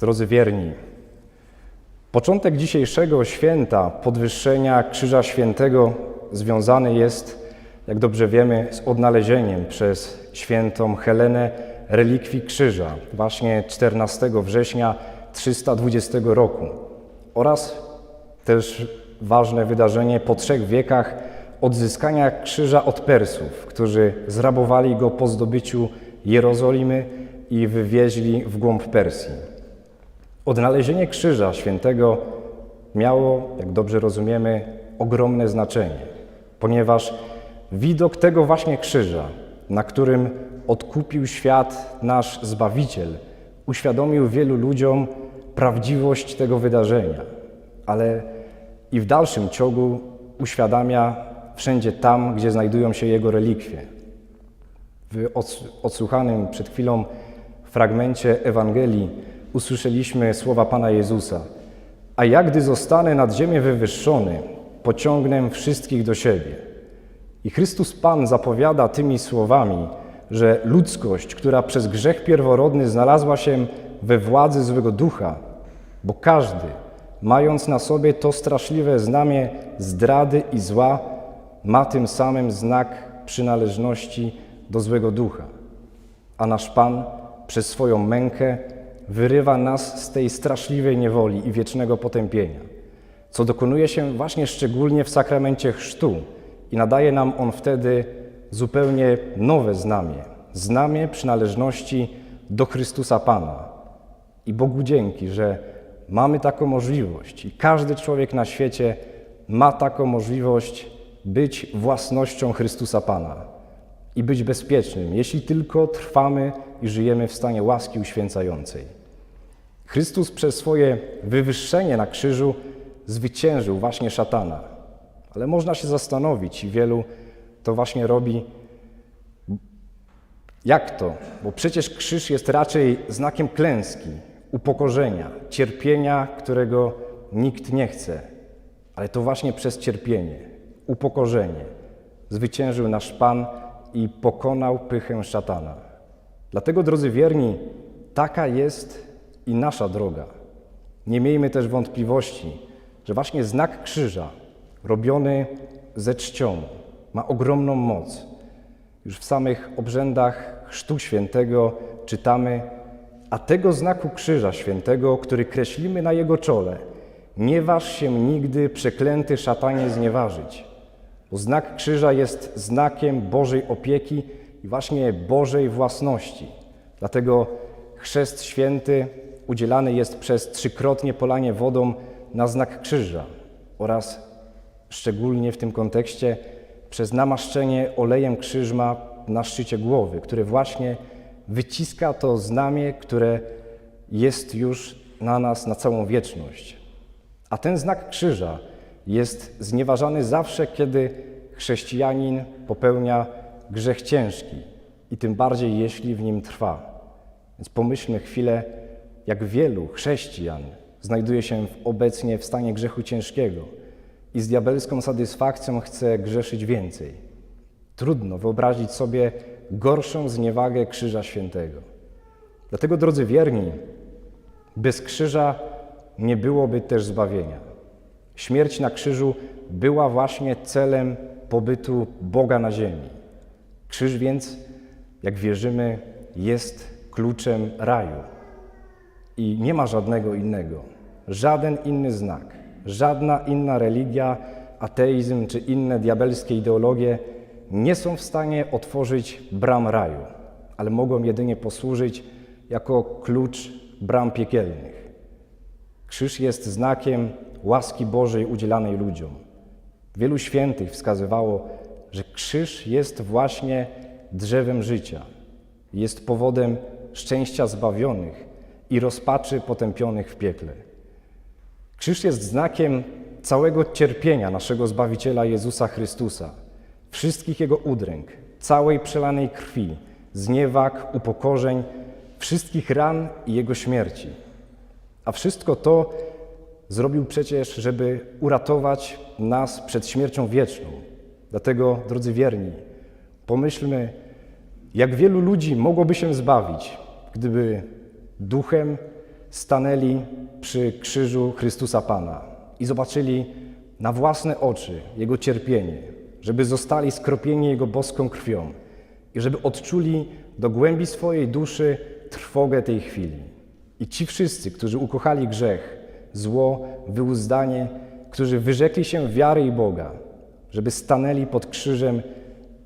Drodzy wierni, początek dzisiejszego święta podwyższenia Krzyża Świętego związany jest, jak dobrze wiemy, z odnalezieniem przez świętą Helenę relikwii krzyża właśnie 14 września 320 roku oraz też ważne wydarzenie po trzech wiekach odzyskania krzyża od Persów, którzy zrabowali go po zdobyciu Jerozolimy i wywieźli w głąb Persji. Odnalezienie Krzyża Świętego miało, jak dobrze rozumiemy, ogromne znaczenie, ponieważ widok tego właśnie krzyża, na którym odkupił świat nasz Zbawiciel, uświadomił wielu ludziom prawdziwość tego wydarzenia, ale i w dalszym ciągu uświadamia wszędzie tam, gdzie znajdują się jego relikwie. W odsłuchanym przed chwilą fragmencie Ewangelii usłyszeliśmy słowa Pana Jezusa: A jak gdy zostanę nad ziemię wywyższony, pociągnę wszystkich do siebie. I Chrystus Pan zapowiada tymi słowami, że ludzkość, która przez grzech pierworodny znalazła się we władzy złego ducha, bo każdy, mając na sobie to straszliwe znamię zdrady i zła, ma tym samym znak przynależności do złego ducha. A nasz Pan przez swoją mękę wyrywa nas z tej straszliwej niewoli i wiecznego potępienia, co dokonuje się właśnie szczególnie w sakramencie chrztu i nadaje nam on wtedy zupełnie nowe znamie, znamie przynależności do Chrystusa Pana. I Bogu dzięki, że mamy taką możliwość i każdy człowiek na świecie ma taką możliwość być własnością Chrystusa Pana i być bezpiecznym, jeśli tylko trwamy i żyjemy w stanie łaski uświęcającej. Chrystus przez swoje wywyższenie na krzyżu zwyciężył właśnie szatana. Ale można się zastanowić, i wielu to właśnie robi, jak to? Bo przecież krzyż jest raczej znakiem klęski, upokorzenia, cierpienia, którego nikt nie chce. Ale to właśnie przez cierpienie, upokorzenie zwyciężył nasz Pan i pokonał pychę szatana. Dlatego, drodzy wierni, taka jest i nasza droga. Nie miejmy też wątpliwości, że właśnie znak krzyża, robiony ze czcią, ma ogromną moc. Już w samych obrzędach Chrztu Świętego czytamy, a tego znaku krzyża świętego, który kreślimy na jego czole, nie waż się nigdy przeklęty szatanie znieważyć. Bo znak krzyża jest znakiem Bożej opieki i właśnie Bożej własności. Dlatego chrzest święty udzielany jest przez trzykrotnie polanie wodą na znak krzyża oraz szczególnie w tym kontekście przez namaszczenie olejem krzyżma na szczycie głowy, który właśnie wyciska to znamie, które jest już na nas na całą wieczność. A ten znak krzyża jest znieważany zawsze, kiedy chrześcijanin popełnia grzech ciężki i tym bardziej, jeśli w nim trwa. Więc pomyślmy chwilę, jak wielu chrześcijan znajduje się obecnie w stanie grzechu ciężkiego i z diabelską satysfakcją chce grzeszyć więcej. Trudno wyobrazić sobie gorszą zniewagę Krzyża Świętego. Dlatego, drodzy wierni, bez krzyża nie byłoby też zbawienia. Śmierć na krzyżu była właśnie celem pobytu Boga na ziemi. Krzyż więc, jak wierzymy, jest kluczem raju. I nie ma żadnego innego, żaden inny znak, żadna inna religia, ateizm czy inne diabelskie ideologie nie są w stanie otworzyć bram raju, ale mogą jedynie posłużyć jako klucz bram piekielnych. Krzyż jest znakiem łaski Bożej udzielanej ludziom. Wielu świętych wskazywało, że krzyż jest właśnie drzewem życia, jest powodem szczęścia zbawionych i rozpaczy potępionych w piekle. Krzyż jest znakiem całego cierpienia naszego Zbawiciela Jezusa Chrystusa, wszystkich Jego udręk, całej przelanej krwi, zniewag, upokorzeń, wszystkich ran i Jego śmierci. A wszystko to zrobił przecież, żeby uratować nas przed śmiercią wieczną. Dlatego, drodzy wierni, pomyślmy, jak wielu ludzi mogłoby się zbawić, gdyby duchem stanęli przy krzyżu Chrystusa Pana i zobaczyli na własne oczy Jego cierpienie, żeby zostali skropieni Jego boską krwią i żeby odczuli do głębi swojej duszy trwogę tej chwili. I ci wszyscy, którzy ukochali grzech, zło, wyuzdanie, którzy wyrzekli się wiary i Boga, żeby stanęli pod krzyżem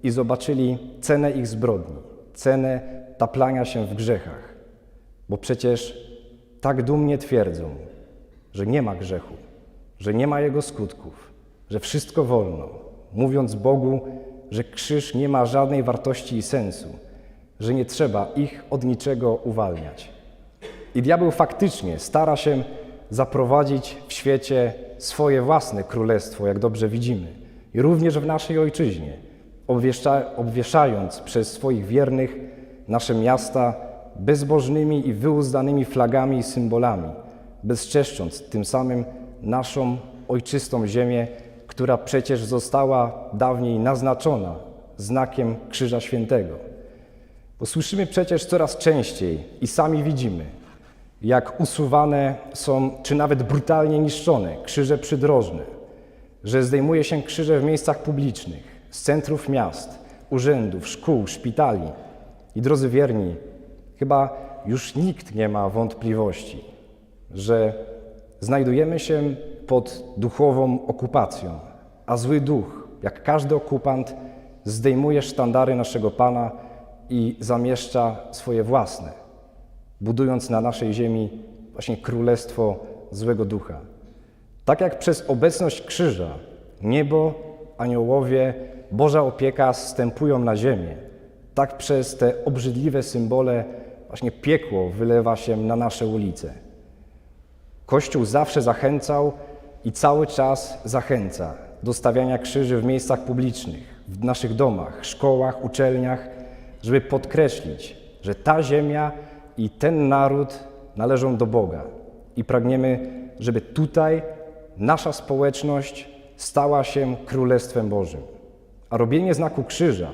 i zobaczyli cenę ich zbrodni, cenę taplania się w grzechach. Bo przecież tak dumnie twierdzą, że nie ma grzechu, że nie ma jego skutków, że wszystko wolno, mówiąc Bogu, że krzyż nie ma żadnej wartości i sensu, że nie trzeba ich od niczego uwalniać. I diabeł faktycznie stara się zaprowadzić w świecie swoje własne królestwo, jak dobrze widzimy, i również w naszej ojczyźnie, obwieszcza, obwieszając przez swoich wiernych nasze miasta bezbożnymi i wyuzdanymi flagami i symbolami, bezczeszcząc tym samym naszą ojczystą ziemię, która przecież została dawniej naznaczona znakiem Krzyża Świętego. Bo słyszymy przecież coraz częściej i sami widzimy, jak usuwane są, czy nawet brutalnie niszczone krzyże przydrożne, że zdejmuje się krzyże w miejscach publicznych, z centrów miast, urzędów, szkół, szpitali. I drodzy wierni, chyba już nikt nie ma wątpliwości, że znajdujemy się pod duchową okupacją, a zły duch, jak każdy okupant, zdejmuje sztandary naszego Pana i zamieszcza swoje własne, budując na naszej ziemi właśnie królestwo złego ducha. Tak jak przez obecność krzyża niebo, aniołowie, Boża opieka stępują na ziemię, tak przez te obrzydliwe symbole właśnie piekło wylewa się na nasze ulice. Kościół zawsze zachęcał i cały czas zachęca do stawiania krzyży w miejscach publicznych, w naszych domach, szkołach, uczelniach, żeby podkreślić, że ta ziemia i ten naród należą do Boga i pragniemy, żeby tutaj nasza społeczność stała się Królestwem Bożym. A robienie znaku krzyża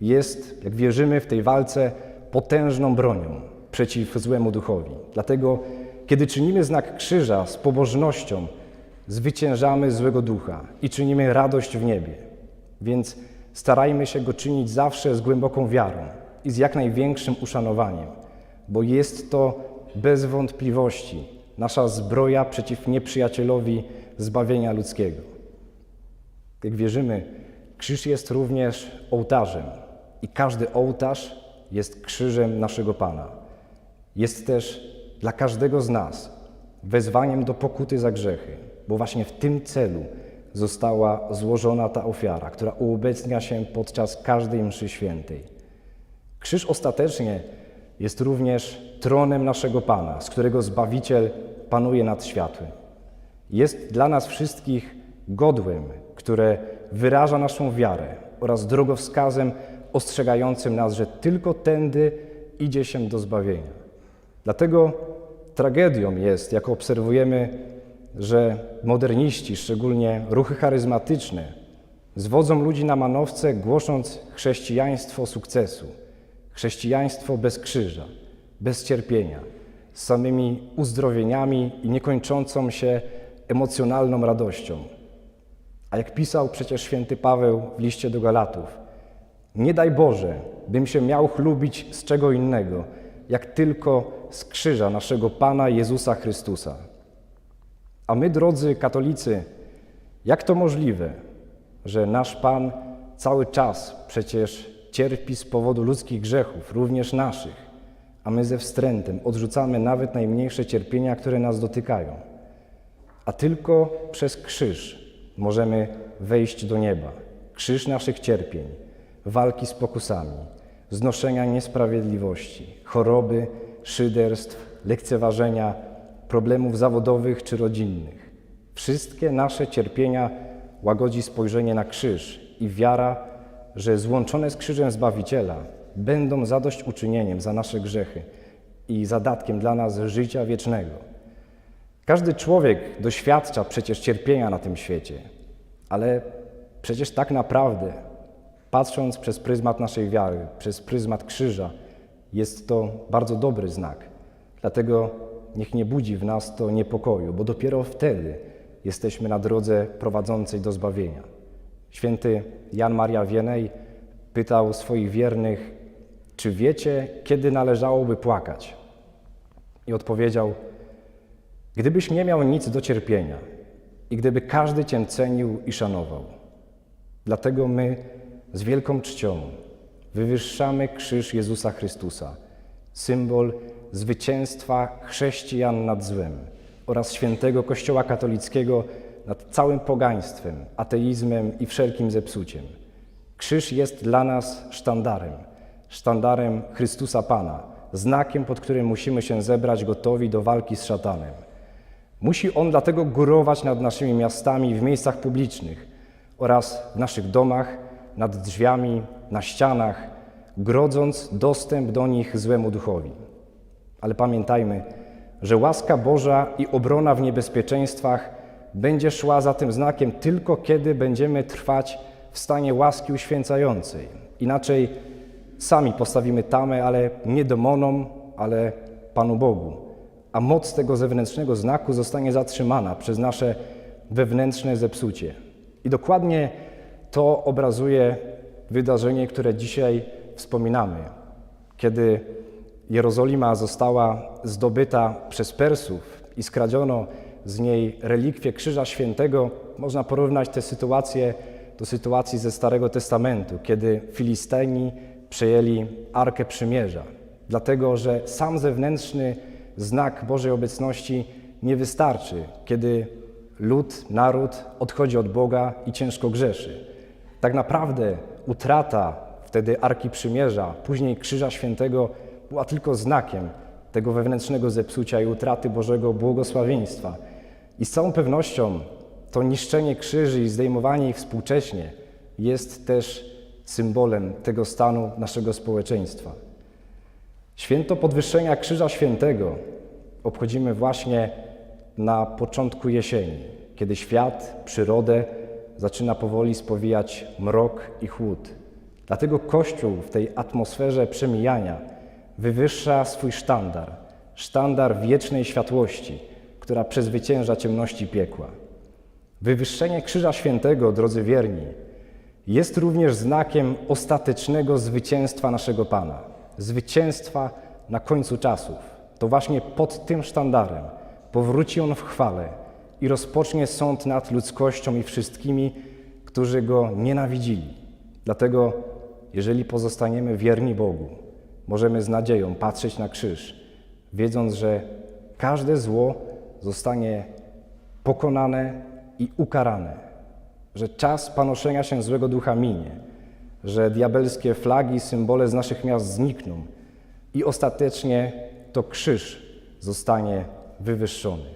jest, jak wierzymy w tej walce, potężną bronią przeciw złemu duchowi. Dlatego, kiedy czynimy znak krzyża z pobożnością, zwyciężamy złego ducha i czynimy radość w niebie. Więc starajmy się go czynić zawsze z głęboką wiarą i z jak największym uszanowaniem, bo jest to bez wątpliwości nasza zbroja przeciw nieprzyjacielowi zbawienia ludzkiego. Jak wierzymy, krzyż jest również ołtarzem i każdy ołtarz jest krzyżem naszego Pana. Jest też dla każdego z nas wezwaniem do pokuty za grzechy, bo właśnie w tym celu została złożona ta ofiara, która uobecnia się podczas każdej mszy świętej. Krzyż ostatecznie jest również tronem naszego Pana, z którego Zbawiciel panuje nad światłem. Jest dla nas wszystkich godłem, które wyraża naszą wiarę oraz drogowskazem ostrzegającym nas, że tylko tędy idzie się do zbawienia. Dlatego tragedią jest, jak obserwujemy, że moderniści, szczególnie ruchy charyzmatyczne, zwodzą ludzi na manowce, głosząc chrześcijaństwo sukcesu, chrześcijaństwo bez krzyża, bez cierpienia, z samymi uzdrowieniami i niekończącą się emocjonalną radością. A jak pisał przecież święty Paweł w liście do Galatów, nie daj Boże, bym się miał chlubić z czego innego, jak tylko z krzyża naszego Pana Jezusa Chrystusa. A my, drodzy katolicy, jak to możliwe, że nasz Pan cały czas przecież cierpi z powodu ludzkich grzechów, również naszych, a my ze wstrętem odrzucamy nawet najmniejsze cierpienia, które nas dotykają. A tylko przez krzyż możemy wejść do nieba. Krzyż naszych cierpień, walki z pokusami, znoszenia niesprawiedliwości, choroby, szyderstw, lekceważenia, problemów zawodowych czy rodzinnych. Wszystkie nasze cierpienia łagodzi spojrzenie na krzyż i wiara, że złączone z krzyżem Zbawiciela będą zadośćuczynieniem za nasze grzechy i zadatkiem dla nas życia wiecznego. Każdy człowiek doświadcza przecież cierpienia na tym świecie, ale przecież tak naprawdę, patrząc przez pryzmat naszej wiary, przez pryzmat krzyża, jest to bardzo dobry znak. Dlatego niech nie budzi w nas to niepokoju, bo dopiero wtedy jesteśmy na drodze prowadzącej do zbawienia. Święty Jan Maria Wienej pytał swoich wiernych, czy wiecie, kiedy należałoby płakać? I odpowiedział, gdybyś nie miał nic do cierpienia i gdyby każdy Cię cenił i szanował. Dlatego my z wielką czcią wywyższamy krzyż Jezusa Chrystusa, symbol zwycięstwa chrześcijan nad złem oraz świętego Kościoła katolickiego nad całym pogaństwem, ateizmem i wszelkim zepsuciem. Krzyż jest dla nas sztandarem, sztandarem Chrystusa Pana, znakiem, pod którym musimy się zebrać gotowi do walki z szatanem. Musi on dlatego górować nad naszymi miastami w miejscach publicznych oraz w naszych domach, nad drzwiami, na ścianach, grodząc dostęp do nich złemu duchowi. Ale pamiętajmy, że łaska Boża i obrona w niebezpieczeństwach będzie szła za tym znakiem tylko kiedy będziemy trwać w stanie łaski uświęcającej. Inaczej sami postawimy tamę, ale nie demonom, ale Panu Bogu. A moc tego zewnętrznego znaku zostanie zatrzymana przez nasze wewnętrzne zepsucie. I dokładnie to obrazuje wydarzenie, które dzisiaj wspominamy, kiedy Jerozolima została zdobyta przez Persów i skradziono z niej relikwie Krzyża Świętego, można porównać tę sytuację do sytuacji ze Starego Testamentu, kiedy Filisteni przejęli Arkę Przymierza, dlatego że sam zewnętrzny znak Bożej obecności nie wystarczy, kiedy lud, naród odchodzi od Boga i ciężko grzeszy. Tak naprawdę utrata wtedy Arki Przymierza, później Krzyża Świętego była tylko znakiem tego wewnętrznego zepsucia i utraty Bożego błogosławieństwa. I z całą pewnością to niszczenie krzyży i zdejmowanie ich współcześnie jest też symbolem tego stanu naszego społeczeństwa. Święto podwyższenia Krzyża Świętego obchodzimy właśnie na początku jesieni, kiedy świat, przyrodę zaczyna powoli spowijać mrok i chłód. Dlatego Kościół w tej atmosferze przemijania wywyższa swój sztandar, sztandar wiecznej światłości, która przezwycięża ciemności piekła. Wywyższenie Krzyża Świętego, drodzy wierni, jest również znakiem ostatecznego zwycięstwa naszego Pana, zwycięstwa na końcu czasów. To właśnie pod tym sztandarem powróci On w chwale i rozpocznie sąd nad ludzkością i wszystkimi, którzy Go nienawidzili. Dlatego, jeżeli pozostaniemy wierni Bogu, możemy z nadzieją patrzeć na krzyż, wiedząc, że każde zło zostanie pokonane i ukarane, że czas panoszenia się złego ducha minie, że diabelskie flagi, symbole z naszych miast znikną i ostatecznie to krzyż zostanie wywyższony.